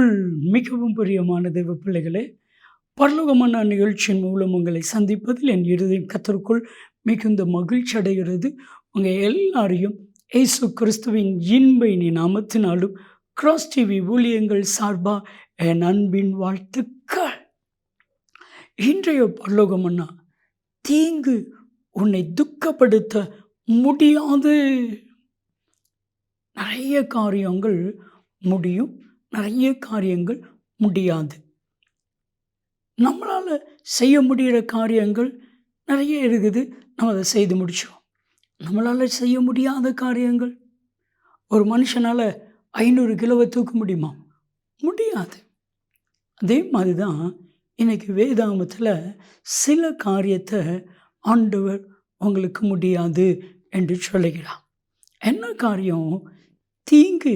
கத்தருக்குள் மிகவும் பிரியமான தெய்வ பிள்ளைகளே பரலோகமான நிகழ்ச்சியின் மூலம் உங்களை சந்திப்பதில் என் இருதயம் கத்தருக்குள் மிகுந்த மகிழ்ச்சி அடைகிறது. உங்கள் எல்லாரையும் ஏசு கிறிஸ்துவின் இன்பை நாமத்தினாலும் கிராஸ் டிவி ஊழியங்கள் சார்பா என் அன்பின் வாழ்த்துக்கள். இன்றைய பரலோகமன்னா தீங்கு உன்னை துக்கப்படுத்த முடியாது. நிறைய காரியங்கள் முடியும். நிறைய காரியங்கள் முடியாது. நம்மளால் செய்ய முடிகிற காரியங்கள் நிறைய இருக்குது. நம்ம அதை செய்து முடிச்சோம் நம்மளால் செய்ய முடியாத காரியங்கள். ஒரு மனுஷனால் ஐநூறு கிலோவை தூக்க முடியுமா? முடியாது. அதே மாதிரி தான் இன்றைக்கி வேதாமத்தில் சில காரியத்தை ஆண்டவர் உங்களுக்கு முடியாது என்று சொல்லுகிறார். என்ன காரியம்? தீங்கு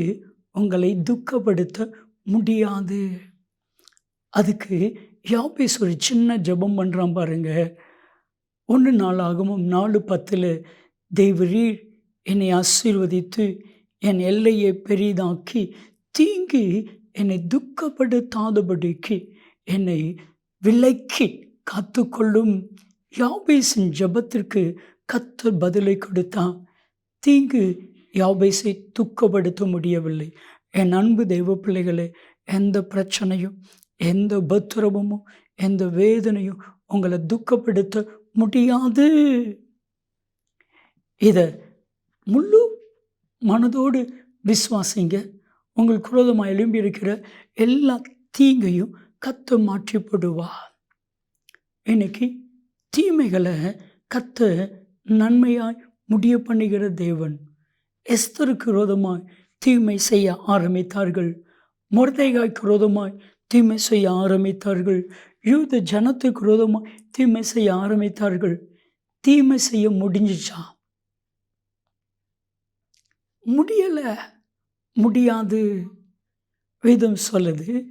உங்களை துக்கப்படுத்த முடியாது. அதுக்கு யாபேஸ் ஒரு சின்ன ஜெபம் பண்ணுறான் பாருங்க. ஒன்று நாளாகவும் நாலு பத்தில் தெய்வரீர் என்னை ஆசீர்வதித்து என் எல்லையை பெரிதாக்கி தீங்கு என்னை துக்கப்படுத்தாதபடிக்கு என்னை விலக்கி காத்துக்கொள்ளும். யாபேஸின் ஜெபத்திற்கு கத்தர் பதிலை கொடுத்தான். தீங்கு யாபேசை துக்கப்படுத்த முடியவில்லை. என் அன்பு தெய்வ பிள்ளைகளே எந்த பிரச்சனையும் எந்த பத்திரமும் எந்த வேதனையும் உங்களை துக்கப்படுத்த முடியாது. இதை முழு மனதோடு விசுவாசிங்க. உங்கள் குரோதமாக எழும்பி இருக்கிற எல்லா தீங்கையும் கத்த மாற்றிப்படுவா இன்னைக்கு தீமைகளை கத்த நன்மையாய் முடிய பண்ணுகிற தேவன். எஸ்தருக்கு விரோதமாய் தீமை செய்ய ஆரம்பித்தார்கள். மொர்தைகாய்க்கு விரோதமாய் தீமை செய்ய ஆரம்பித்தார்கள். யூத ஜனத்துக்கு விரோதமாய் தீமை செய்ய ஆரம்பித்தார்கள். தீமை செய்ய முடிஞ்சிச்சா? முடியலை. முடியாது. வேதம் சொல்லுது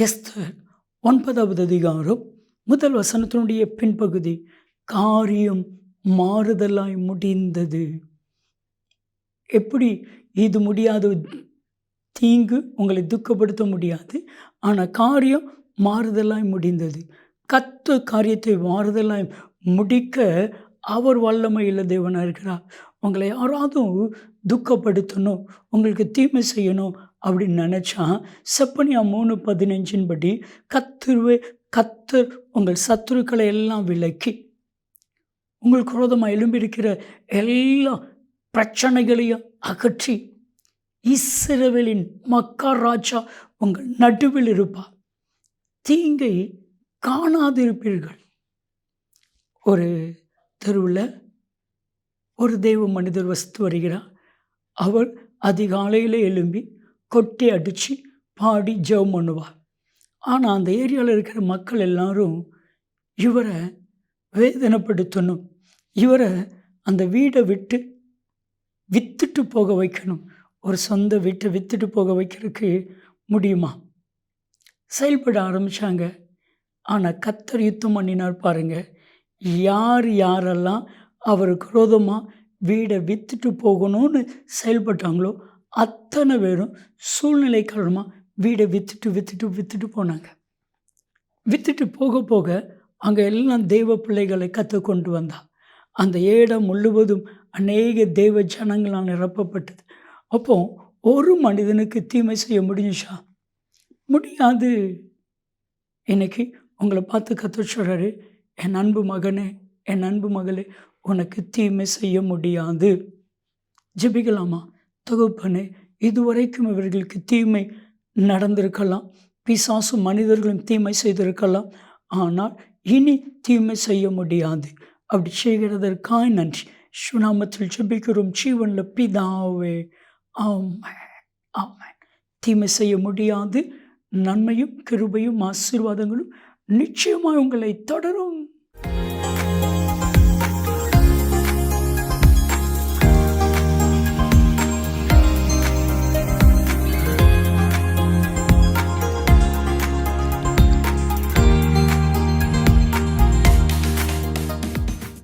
எஸ்தர் ஒன்பதாவது அதிகாரம் முதல் வசனத்தினுடைய பின்பகுதி காரியம் மாறுதலாய் முடிந்தது. எப்படி இது முடியாது தீங்கு உங்களை துக்கப்படுத்த முடியாது. ஆனால் காரியம் மாறுதலாய் முடிந்தது. கத்த காரியத்தை மாறுதலாய் முடிக்க அவர் வல்லமையில் தேவனாக இருக்கிறார். உங்களை யாராவது துக்கப்படுத்தணும் உங்களுக்கு தீமை செய்யணும் அப்படின்னு நினச்சா செப்பனியா மூணு பதினஞ்சின் படி கத்துருவே கத்தர் உங்கள் சத்துருக்களை எல்லாம் விலக்கி உங்களுக்கு குரோதமாக எழும்பியிருக்கிற எல்லா பிரச்சனைகளையும் அகற்றி இஸ்ரவேலின் மக்கா ராஜா உங்கள் நடுவில் இருப்பார். தீங்கை காணாதிருப்பீர்கள். ஒரு தெருவில் ஒரு தெய்வ மனிதர் வசித்து வருகிறார். அவர் அதிகாலையில் எழும்பி கொட்டி அடித்து பாடி ஜெபம் பண்ணுவார். ஆனால் அந்த ஏரியாவில் இருக்கிற மக்கள் எல்லாரும் இவரை வேதனைப்படுத்தணும். இவரை அந்த வீடை விட்டு விற்றுட்டு போக வைக்கணும். ஒரு சொந்த வீட்டை விற்றுட்டு போக வைக்கிறதுக்கு முடியுமா? செயல்பட ஆரம்பித்தாங்க ஆனால் கத்தர் யுத்தம் பண்ணினார் பாருங்கள் யார் யாரெல்லாம் அவர் குரோதமாக வீடை விற்றுட்டு போகணும்னு செயல்பட்டாங்களோ அத்தனை பேரும் சூழ்நிலை காரணமாக வீடை விற்றுட்டு விற்றுட்டு விற்றுட்டு போனாங்க. விற்றுட்டு போக போக அங்கே எல்லாம் தெய்வ பிள்ளைகளை கற்று கொண்டு வந்தா அந்த இடம் முழுவதும் அநேக தெய்வ ஜனங்களால் நிரப்பப்பட்டது. அப்போ ஒரு மனிதனுக்கு தீமை செய்ய முடிஞ்சுச்சா? முடியாது. இன்னைக்கு உங்களை பார்த்து கற்று சொல்கிறாரு என் அன்பு மகனே என் அன்பு மகளே உனக்கு தீமை செய்ய முடியாது. ஜெபிக்கலாமா? தொகுப்பனே இதுவரைக்கும் இவர்களுக்கு தீமை நடந்திருக்கலாம். பிசாசு மனிதர்களும் தீமை செய்திருக்கலாம். ஆனால் இனி தீமை செய்ய முடியாது. அப்படி செய்கிறதற்காய் நன்றி. சுனாமத்தில் ஜெபிக்கிறோம் ஜீவனில் பிதாவே ஆமாம் ஆமாம் தீமை செய்ய முடியாது. நன்மையும் கிருபையும் ஆசீர்வாதங்களும் நிச்சயமாக உங்களை தொடரும்.